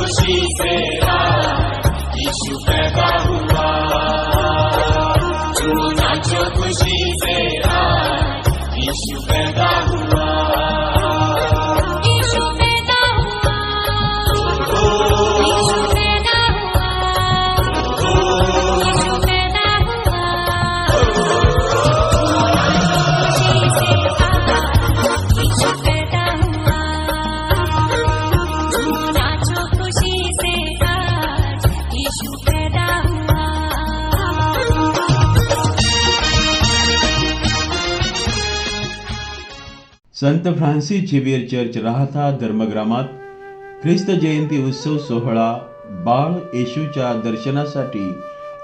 खुशी से संत Francis Xavier church राहता धर्मग्रामात ख्रिस्त जयंती उत्सव सोहळा बाळ येशूच्या दर्शनासाठी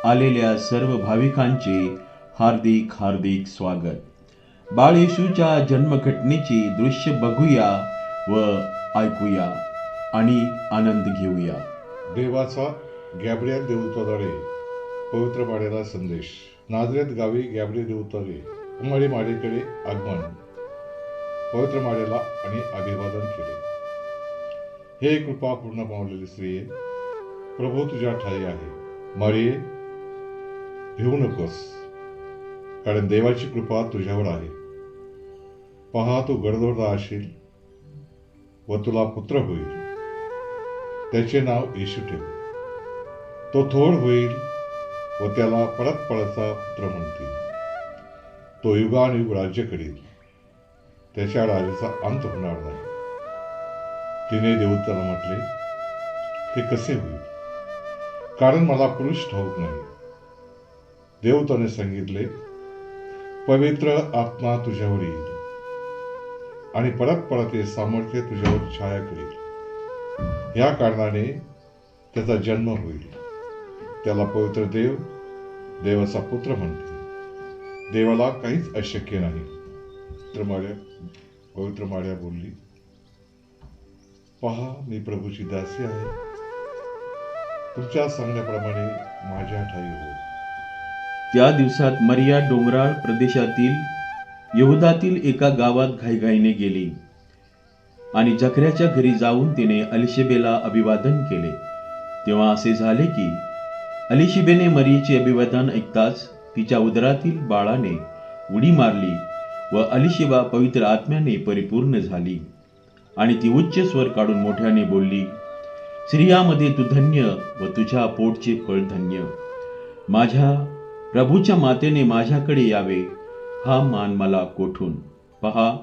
आलेल्या सर्व भाविकांचे हार्दिक हार्दिक स्वागत. बाळ येशूच्या जन्मघटनेची दृश्य बघूया व ऐकूया आणि आनंद घेऊया. देवाचा गॅब्रियल देवताद्वारे पवित्र माडेला संदेश. नाजरेत गावी गॅब्रियल देवताने उमाळी माडेकडे आगमन. पवित्र माडेला आणि अभिवादन केले. हे कृपा पूर्ण पावलेली स्त्रिये प्रभू तुझ्या ठाई आहे. मारिये भिवू नकोस. कारण देवाची कृपा तुझ्यावर आहे. पहा तू गडदोड राहशील व तुला पुत्र होईल. त्याचे नाव येशू ठेव. तो थोड होईल व त्याला परत पळचा पुत्र म्हणतील. तो युगानुयुग राज्य करील. त्याच्या राजाचा अंत होणार नाही. तिने देवताला म्हटले ते कसे होईल? कारण मला पुरुष ठाऊक नाही. देवताने सांगितले पवित्र आत्मा तुझ्यावर येईल आणि परत परत हे सामर्थ्य तुझ्यावर छाया करेल. या कारणाने त्याचा जन्म होईल. त्याला पवित्र देव देवाचा पुत्र म्हणतील. देवाला काहीच अशक्य नाही. पवित्र माड्या पवित्र माड्या बोलली. पहा मी प्रभूची दासी आहे. तुमच्या सांगण्याप्रमाणे माझ्या ठाई हो. त्या दिवसात मरिया डोंगराळ प्रदेशातील यहुदातील एका गावात घाईघाईने गेली. आणि जखऱ्याच्या घरी जाऊन तिने अलिशेबेला अभिवादन केले. तेव्हा असे झाले की अलिशिबेने मरियेचे अभिवादन ऐकताच तिच्या उदरातील बाळाने उडी मारली. व अलिशिबा पवित्र आत्म्याने परिपूर्ण झाली. आणि ती उच्च स्वर काढून मोठ्याने बोलली स्त्रियामध्ये तू धन्य व तुझ्या पोटचे फळ धन्य. माझ्या प्रभूच्या मातेने माझ्याकडे यावे हा मान मला कोठून? पहा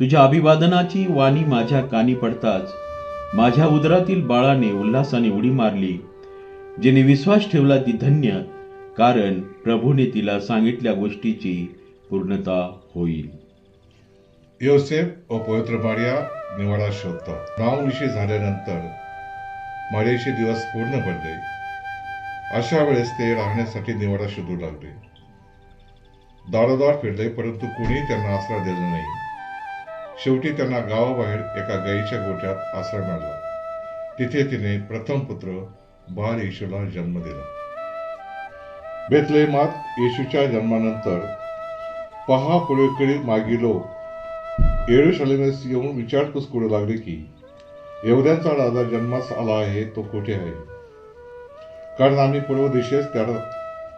तुझ्या अभिवादनाची वाणी माझ्या कानी पडताच माझ्या उदरातील बाळाने उल्हासाने उडी मारली. जिने विश्वास ठेवला ती धन्य कारण प्रभूने तिला सांगितल्या गोष्टीची पूर्णता होईल. योसेफ व पवित्र मारिया निवाडा शोधतात. नावनिशी झाल्यानंतर मारियाचे दिवस पूर्ण पडले अशा वेळेस ते राहण्यासाठी निवाडा शोधू लागले. दारोदार फिरले परंतु कुणी त्यांना आसरा दिला नाही. शेवटी त्यांना गावाबाहेर एका गाईच्या गोठ्यात आसरा मिळाला. तिथे तिने प्रथम पुत्र बाळ येशूला जन्म दिला. बेतलेमात येशूच्या जन्मानंतर पहा पुढेकडे मागिलो लोक. येऊन विचारपूस करू लागले की एवढ्यांचा राजा जन्मास आला आहे तो कुठे आहे? कारण आम्ही पूर्व दिशेस त्याला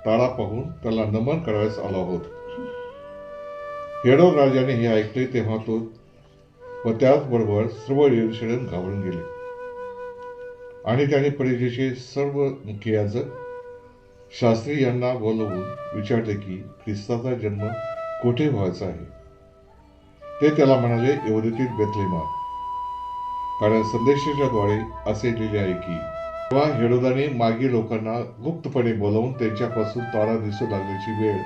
ताळा पाहून त्याला नमन करावयास आलो आहोत. हेरोद राजाने हे ऐकले तेव्हा तो व त्याचबरोबर सर्व येरुशलेम घाबरून गेले. आणि त्याने परिजेचे सर्व मुखियाचं शास्त्री यांना बोलवून विचारले की ख्रिस्ताचा जन्म कुठे व्हायचं आहे? ते त्याला म्हणाले यवदेतील बेतलेमात कारण संदेशाच्या द्वारे असे लिहिले आहे की तेव्हा हेडोदाने मागील लोकांना गुप्तपणे बोलावून त्यांच्यापासून तारा दिसू लागल्याची वेळ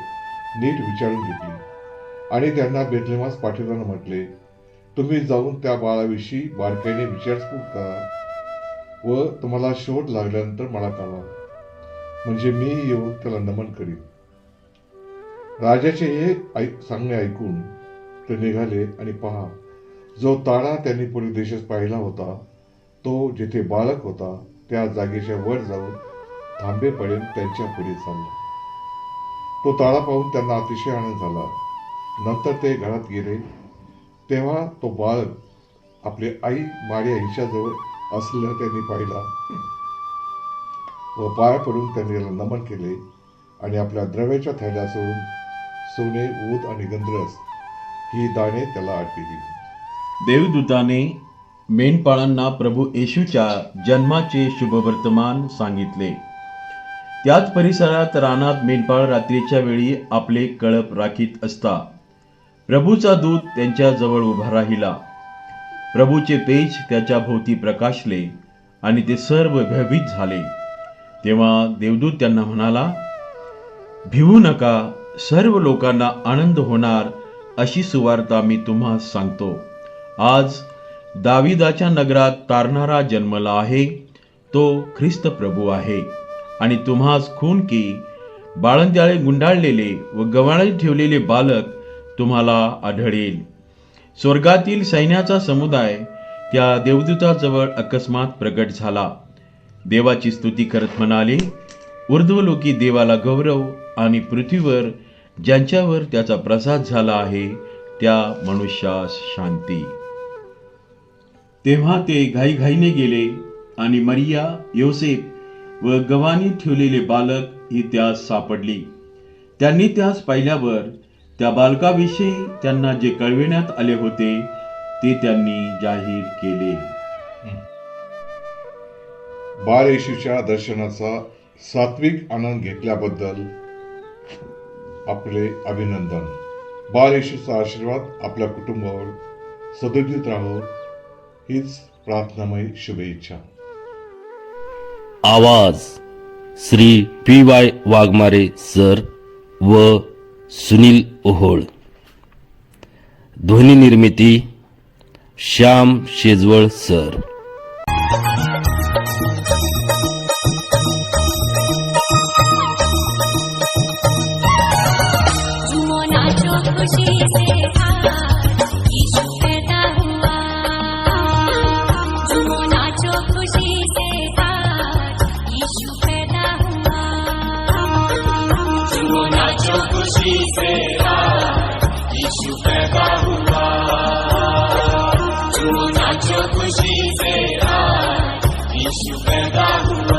नीट विचारून घेतली. आणि त्यांना बेतलेमास पाठवताना म्हटले तुम्ही जाऊन त्या बाळाविषयी बारकाईने विचारपूस करा व तुम्हाला शोध लागल्यानंतर मला कळवा. म्हणजे मी येऊन त्याला नमन करीन. राजाचे हे ऐक सांगणे ऐकून ते निघाले आणि पहा जो ताळा त्यांनी पुढे देशात पाहिला होता तो जिथे बालक होता त्या जागेच्या वर जाऊन थांबेपर्यंत त्यांच्या पुढे चालला. तो ताळा पाहून त्यांना अतिशय आनंद झाला. नंतर ते घरात गेले. तेव्हा तो बालक आपली आई माड्या हिच्याजवळ असलेला त्यांनी पाहिला व पाया पडून त्यांनी त्याला नमन केले आणि आपल्या द्रव्याच्या थैल्या सोडून सोने ऊद आणि गंधरस ही दाणे त्याला आटली दिली. देवदूताने मेंढपाळांना प्रभू येशूच्या जन्माचे शुभवर्तमान सांगितले. त्याच परिसरात रानात मेंढपाळ रात्रीच्या वेळी आपले कळप राखीत असता. प्रभूचा दूत त्यांच्या जवळ उभा राहिला. प्रभूचे तेज त्याच्या भोवती प्रकाशले आणि ते सर्व भयभीत झाले. तेव्हा देवदूत त्यांना म्हणाला भिवू नका सर्व लोकांना आनंद होणार अशी सुवार्ता मी तुम्हास सांगतो. आज दाविदाच्या नगरात तारणारा जन्मला आहे तो ख्रिस्त प्रभू आहे. आणि तुम्हास खून की बाळंत्याळे गुंडाळलेले व गव्हाळी ठेवलेले बालक तुम्हाला आढळेल. स्वर्गातील सैन्याचा समुदाय त्या देवदूताजवळ अकस्मात प्रगट झाला. देवाची स्तुती करत म्हणाले ऊर्ध्वलोकी देवाला गौरव आणि पृथ्वीवर ज्यांच्यावर त्याचा प्रसाद झाला आहे त्या मनुष्यास शांती. तेव्हा ते घाईघाईने गेले आणि मरिया योसेफ व गव्हाणी ठेवलेले बालक ही त्यास सापडली. त्यांनी त्यास पाहिल्यावर त्या बालकाविषयी त्यांना जे कळविण्यात आले होते ते त्यांनी जाहीर केले. बाळ येशूच्या दर्शनाचा सात्विक आनंद घेतल्याबद्दल आपले अभिनंदन. बाळ येशूचा आशीर्वाद आपल्या कुटुंबावर सदोदित राहो हीच प्रार्थनामयी शुभेच्छा. आवाज Shri P Y Waghmare sir व सुनील ओहोळ. ध्वनी निर्मिती Shyam Shejwal sir. será? E se o pé da rua